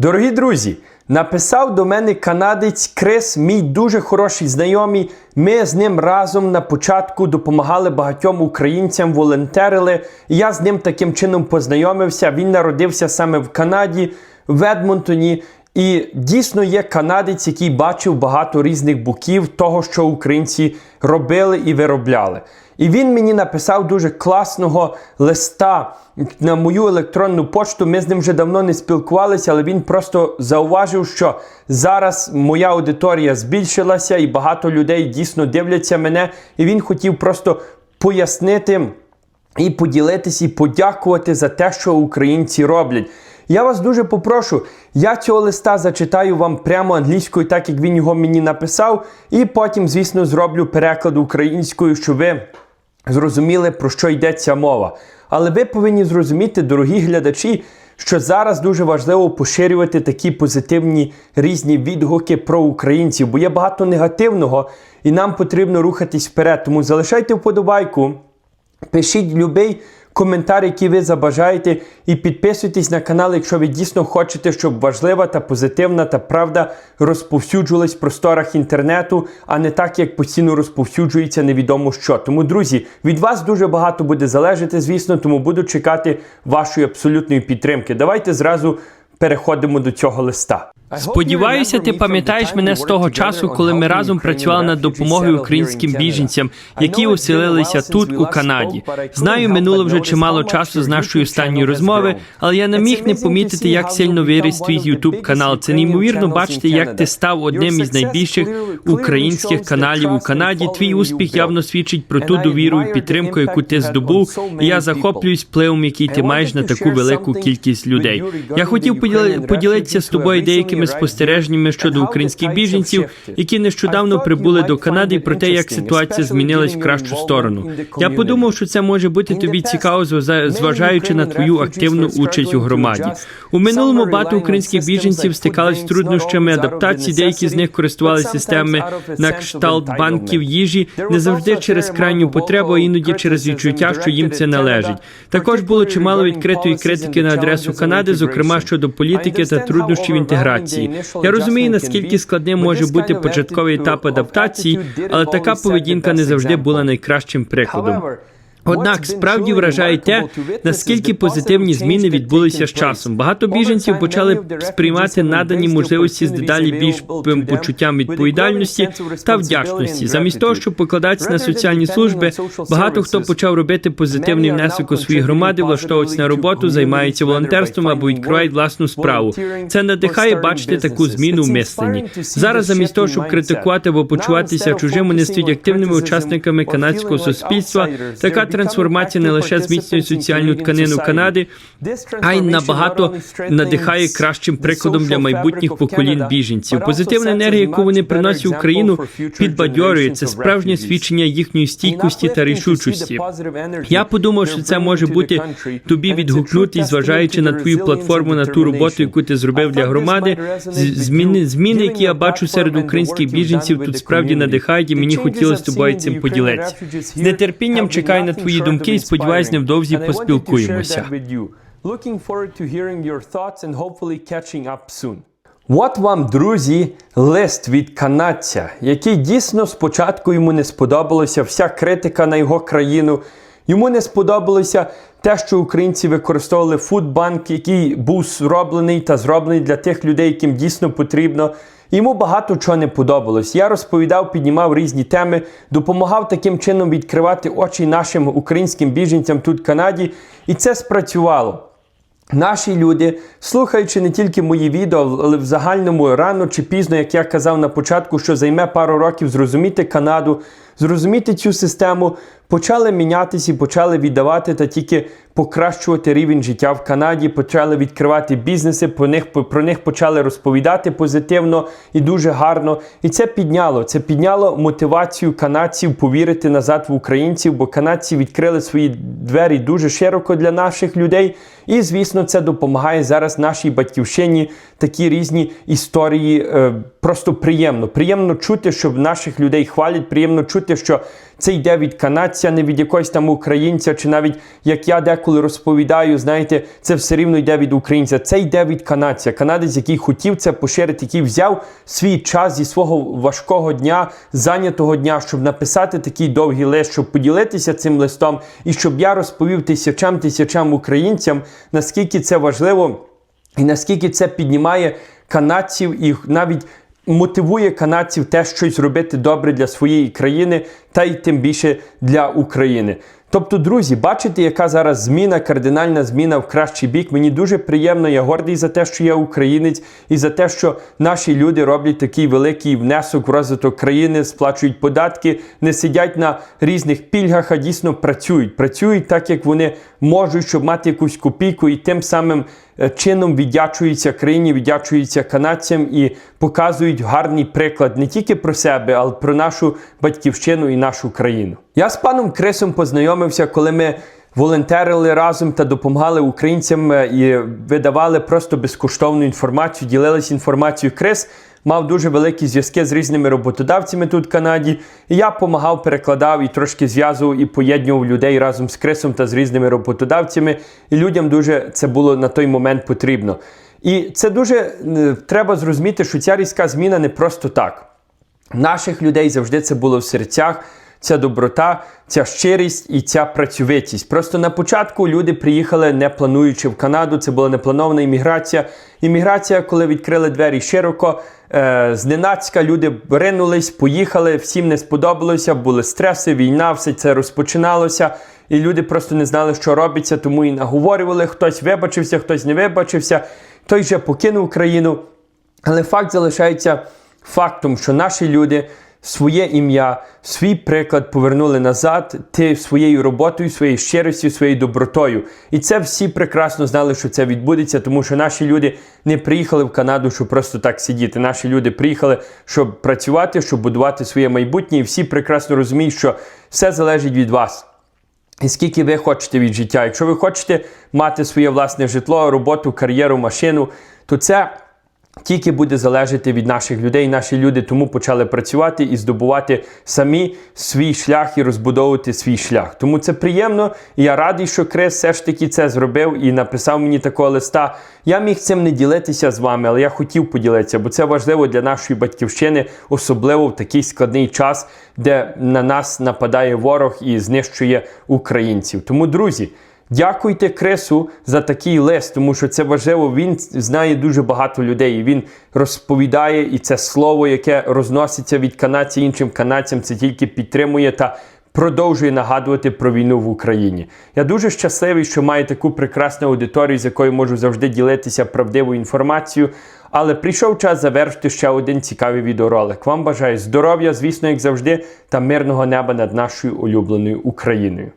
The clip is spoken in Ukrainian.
Дорогі друзі, написав до мене канадець Крис, мій дуже хороший знайомий. Ми з ним разом на початку допомагали багатьом українцям, волонтерили. Я з ним таким чином познайомився. Він народився саме в Канаді, в Едмонтоні. І дійсно є канадець, який бачив багато різних боків того, що українці робили і виробляли. І він мені написав дуже класного листа на мою електронну почту. Ми з ним вже давно не спілкувалися, але він просто зауважив, що зараз моя аудиторія збільшилася, і багато людей дійсно дивляться мене. І він хотів просто пояснити і поділитись, і подякувати за те, що українці роблять. Я вас дуже попрошу, я цього листа зачитаю вам прямо англійською, так як він його мені написав, і потім, звісно, зроблю переклад українською, щоб ви зрозуміли, про що йдеться мова. Але ви повинні зрозуміти, дорогі глядачі, що зараз дуже важливо поширювати такі позитивні різні відгуки про українців, бо є багато негативного, і нам потрібно рухатись вперед. Тому залишайте вподобайку. Пишіть любий коментар, який ви забажаєте, і підписуйтесь на канал, якщо ви дійсно хочете, щоб важлива та позитивна та правда розповсюджувалась в просторах інтернету, а не так, як постійно розповсюджується невідомо що. Тому, друзі, від вас дуже багато буде залежати, звісно, тому буду чекати вашої абсолютної підтримки. Давайте зразу переходимо до цього листа. Сподіваюся, ти пам'ятаєш мене з того часу, коли ми разом працювали над допомогою українським біженцям, які оселилися тут у Канаді. Знаю, минуло вже чимало часу з нашої останньої розмови, але я не міг не помітити, як сильно виріс твій ютуб канал. Це неймовірно бачити, як ти став одним із найбільших українських каналів у Канаді. Твій успіх явно свідчить про ту довіру і підтримку, яку ти здобув. І я захоплююсь впливом, який ти маєш на таку велику кількість людей. Я хотів поділи- поділитися з тобою деякими спостереженнями щодо українських біженців, які нещодавно прибули до Канади, і про те, як ситуація змінилась в кращу сторону. Я подумав, що це може бути тобі цікаво, зважа- зважаючи на твою активну участь у громаді. У минулому багато українських біженців стикалися з труднощами адаптації. Деякі з них користувалися системами на кшталт банків їжі, не завжди через крайню потребу, а іноді через відчуття, що їм це належить. Також було чимало відкритої критики на адресу Канади, зокрема щодо політики та труднощів інтеграції. Я розумію, наскільки складним може бути початковий етап адаптації, але така поведінка не завжди була найкращим прикладом. Однак справді вражає те, наскільки позитивні зміни відбулися з часом. Багато біженців почали сприймати надані можливості з дедалі більшим почуттям відповідальності та вдячності. Замість того, щоб покладатися на соціальні служби, багато хто почав робити позитивний внесок у свої громади, влаштовуватися на роботу, займаються волонтерством або відкривають власну справу. Це надихає бачити таку зміну в мисленні. Зараз, замість того, щоб критикувати або почуватися чужим, вони стають активними учасниками канадського суспільства. Така трансформація не лише зміцнює соціальну тканину Канади, а й набагато надихає кращим прикладом для майбутніх поколінь біженців. Позитивна енергія, яку вони приносять в Україну, підбадьорює. Це справжнє свідчення їхньої стійкості та рішучості. Я подумав, що це може бути тобі відгукнути, зважаючи на твою платформу, на ту роботу, яку ти зробив для громади. Зміни, зміни, які я бачу серед українських біженців, тут справді надихають, і мені хотілося з тобою цим поділитися. З нетерпінням чекаю на твої думки і сподіваюсь, невдовзі поспілкуємося. Looking forward to hearing your thoughts and hopefully catching up soon. От вам, друзі, лист від канадця, який дійсно спочатку йому не сподобалося вся критика на його країну. Йому не сподобалося те, що українці використовували фудбанк, який був зроблений та зроблений для тих людей, яким дійсно потрібно. Йому багато чого не подобалось. Я розповідав, піднімав різні теми, допомагав таким чином відкривати очі нашим українським біженцям тут в Канаді, і це спрацювало. Наші люди, слухаючи не тільки мої відео, але в загальному рано чи пізно, як я казав на початку, що займе пару років зрозуміти Канаду, зрозуміти цю систему, почали мінятися почали віддавати та тільки покращувати рівень життя в Канаді, почали відкривати бізнеси, про них, про них почали розповідати позитивно і дуже гарно. І це підняло. Це підняло мотивацію канадців повірити назад в українців, бо канадці відкрили свої двері дуже широко для наших людей. І, звісно, це допомагає зараз нашій батьківщині такі різні історії. Е, просто приємно. Приємно чути, що наших людей хвалять, приємно чути, чути, що це йде від канадця, не від якогось там українця, чи навіть як я деколи розповідаю, знаєте, це все рівно йде від українця. Це йде від канадця. Канадець, який хотів це поширити, який взяв свій час зі свого важкого дня, зайнятого дня, щоб написати такий довгий лист, щоб поділитися цим листом, і щоб я розповів тисячам тисячам українцям, наскільки це важливо. І наскільки це піднімає канадців і навіть мотивує канадців теж щось робити добре для своєї країни, та й тим більше для України. Тобто, друзі, бачите, яка зараз зміна, кардинальна зміна в кращий бік. Мені дуже приємно, я гордий за те, що я українець, і за те, що наші люди роблять такий великий внесок в розвиток країни, сплачують податки, не сидять на різних пільгах, а дійсно працюють. Працюють так, як вони можуть, щоб мати якусь копійку, і тим самим чином віддячуються країні, віддячуються канадцям і показують гарний приклад не тільки про себе, але про нашу батьківщину і нашу країну. Я з паном Крисом познайомився, коли ми волонтерили разом та допомагали українцям е, і видавали просто безкоштовну інформацію, ділились інформацією. Крис мав дуже великі зв'язки з різними роботодавцями тут в Канаді. І я допомагав, перекладав і трошки зв'язував і поєднував людей разом з Крисом та з різними роботодавцями. І людям дуже це було на той момент потрібно. І це дуже е, треба зрозуміти, що ця різка зміна не просто так. Наших людей завжди це було в серцях. Ця доброта, ця щирість і ця працьовитість. Просто на початку люди приїхали не плануючи в Канаду. Це була непланована імміграція. Імміграція, коли відкрили двері широко, е, зненацька люди ринулись, поїхали, всім не сподобалося, були стреси, війна, все це розпочиналося. І люди просто не знали, що робиться, тому і наговорювали. Хтось вибачився, хтось не вибачився, той же покинув країну. Але факт залишається фактом, що наші люди своє ім'я, свій приклад повернули назад ти своєю роботою, своєю щирістю, своєю добротою. І це всі прекрасно знали, що це відбудеться, тому що наші люди не приїхали в Канаду, щоб просто так сидіти. Наші люди приїхали, щоб працювати, щоб будувати своє майбутнє. І всі прекрасно розуміють, що все залежить від вас. І скільки ви хочете від життя. Якщо ви хочете мати своє власне житло, роботу, кар'єру, машину, то це тільки буде залежати від наших людей. Наші люди тому почали працювати і здобувати самі свій шлях і розбудовувати свій шлях. Тому це приємно. І я радий, що Крис все ж таки це зробив і написав мені такого листа. Я міг цим не ділитися з вами, але я хотів поділитися, бо це важливо для нашої батьківщини, особливо в такий складний час, де на нас нападає ворог і знищує українців. Тому, друзі. Дякуйте Крису за такий лист, тому що це важливо. Він знає дуже багато людей. Він розповідає, і це слово, яке розноситься від канадця іншим канадцям, це тільки підтримує та продовжує нагадувати про війну в Україні. Я дуже щасливий, що маю таку прекрасну аудиторію, з якою можу завжди ділитися правдивою інформацією. Але прийшов час завершити ще один цікавий відеоролик. Вам бажаю здоров'я, звісно, як завжди, та мирного неба над нашою улюбленою Україною.